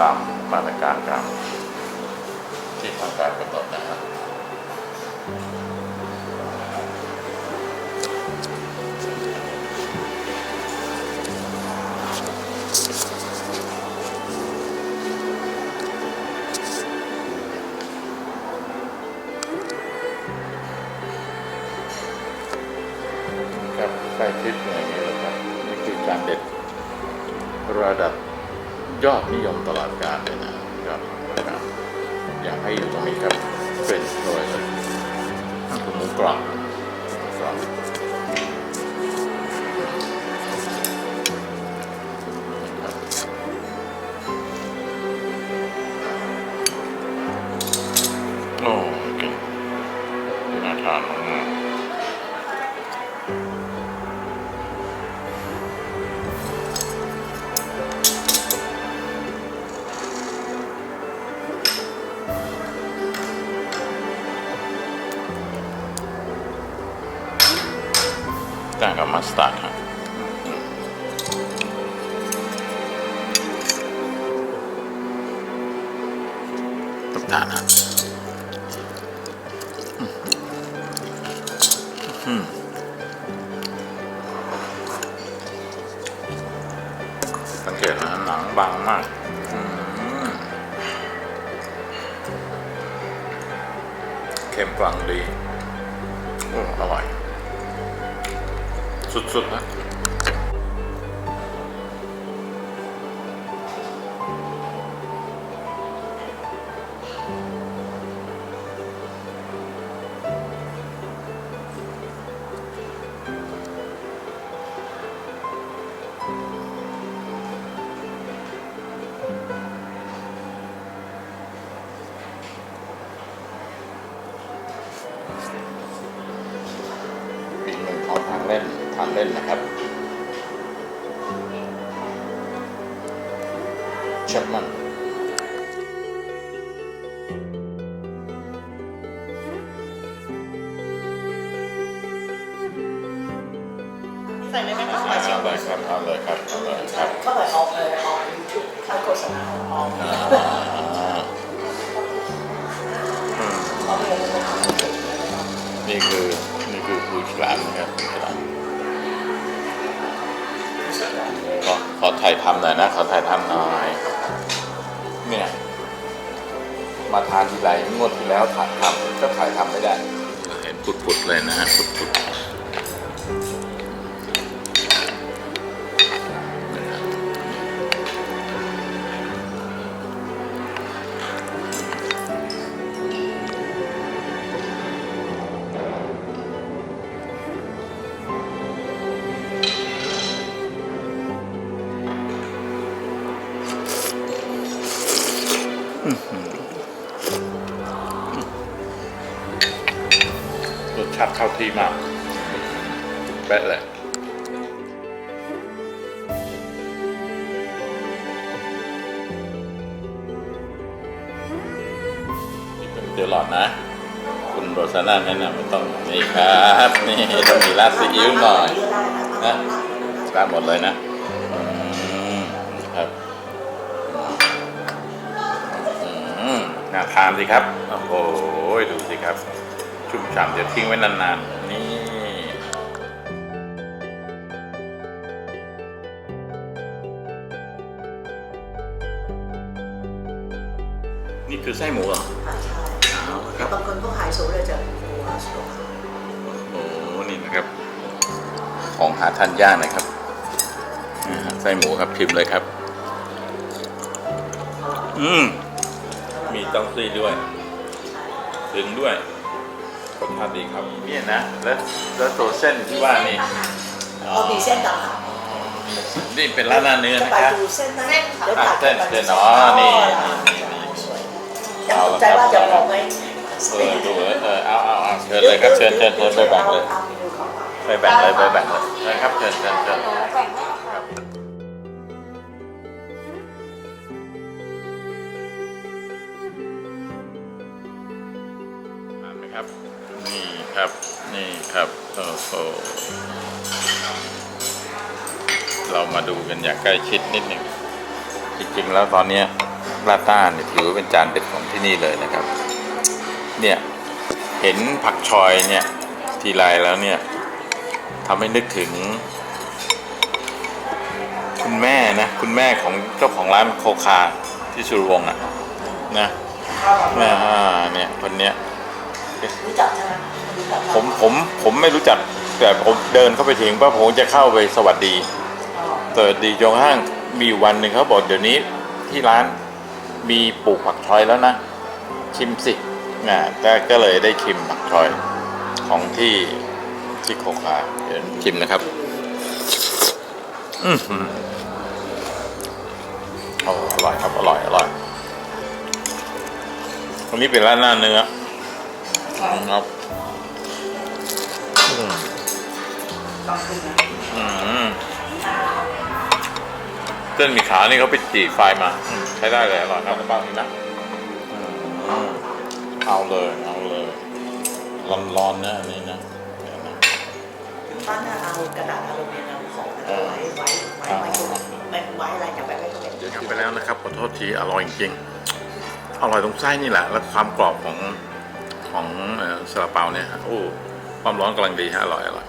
ตามมาตรการการที่ทางการกำหนดนะครับครับใกล้ชิดอย่างนี้แหละครับ นี่คือการเด็ดระดับ ยอดนิยมตลอดกาลเลยนะครับครับอยากให้อยู่ตรงนี้ครับเป็นโดยเลยคือหมูกรอบหมูกรอบ มัสตาร์ดครับตุกทานนะอืมสังเกตนะหนังบางมากเค็มกลางดีอร่อย สุดๆนะอีกหนึ่งของทางเล่น ทานเล่นนะครับเชฟมันใส่เลยไหมคะเอาเลยครับเอาเลยครับเอาเลยครับเข้าไปออกเลยออกยูทูบเข้าโฆษณาออกอ่าอืมออกเลยนะคะนี่คือนี่คือหูฉลามนะครับหูฉลาม ขอถ่ายทำหน่อยนะ ขอถ่ายทำหน่อย เนี่ย มาทานทีไรงวดที่แล้วถ่ายทำก็ถ่ายทำไม่ได้ เห็นปุดๆเลยนะฮะปุดๆ รสชาติเข้าที่มากแปะเลยนี่เป็นเดลอดนะ คุณโรซาน่าแนะนำไม่ต้องนี่ครับ นี่ต้องมีราดซีอิ๊วหน่อยนะราดหมดเลยนะ ครับ น่าทานสิครับ โอ้โหดูสิครับ ชุ่มฉ่ำเดี๋ยวทิ้งไว้นานๆ นี่นี่คือไส้หมูเหรอใช่เอาละครับบางคนพวกไฮโซเลยจะหัวสโลว์โอ้โหนี่นะครับ ของหาทานยากนะครับอ่าไส้หมูครับพิมพ์เลยครับ อืม มีเต้าซี่ด้วยถึงด้วยรสชาติดีครับเนี่ยนะ แล้วแล้วตัวเส้นที่ว่านี่อ๋อมีเส้นต่างหากนี่เป็นร้านหน้าเนื้อจะนะไปครับดูเส้นไหมเดี๋ยวอะตัดเส้นเส้นอ๋อนี่นี่นี่สวยยังตกใจว่าจะบอกไหมเออดูเออเออเอาเอาเอาเชิญเลยครับเชิญเชิญเชิญไปแบ่งเลยอาเมนูของเราไปแบ่งเลยไปแบ่งเลยนะครับเชิญเชิญเชิญครับอ่ ครับ นี่ครับ นี่ครับโอ้โหเรามาดูกันอย่างใกล้ชิดนิดหนึ่งจริงๆแล้วตอนเนี้ยลาต้าเนี่ยถือว่าเป็นจานเด็ดของที่นี่เลยนะครับ เนี่ย เห็นผักชอยเนี่ย ทีไรแล้วเนี่ยทำให้นึกถึง คุณแม่นะ คุณแม่ของเจ้าของร้านโคคาที่สุรวงศ์อะนะแม่อ่าเนี่ยคนเนี้ย รู้จักใช่ไหมรู้จักผมผมผมไม่รู้จักแต่ผมเดินเข้าไปถึงว่าผมจะเข้าไปสวัสดีอ๋อสวัสดีจนกระทั่งมีอยู่วันหนึ่งเขาบอกเดี๋ยวนี้ที่ร้านมีปลูกผักชอยแล้วนะ ชิมสินะก็ก็เลยได้ชิมผักชอยของที่ที่โคคาเดี๋ยวชิมนะครับ อือหือโอ้อร่อยครับ อร่อย อร่อยตรงนี้เป็นร้านหน้าเนื้อ ครับอืมต้องขึ้นนะอืมเส้นหมีขานี่เขาไปจี่ไฟมาอืมใช้ได้เลยอร่อยครับบ้างนะอืมเอาเลยเอาเลยร้อนๆนะอันนี้นะเดี๋ยวนะบ้านน่ะเอากระดาษอลูมิเนียมของไว้ไว้ไว้ไว้ไว้ไว้อะไรอย่างแบบไม่ต้องเป็นเดี๋ยวกลับไปแล้วนะครับขอโทษทีอร่อยจริงๆอร่อยตรงไส้นี่แหละ แล้วความกรอบของ ของซาลาเปาเนี่ยฮะโอ้ความร้อนกำลังดีฮะอร่อยอร่อย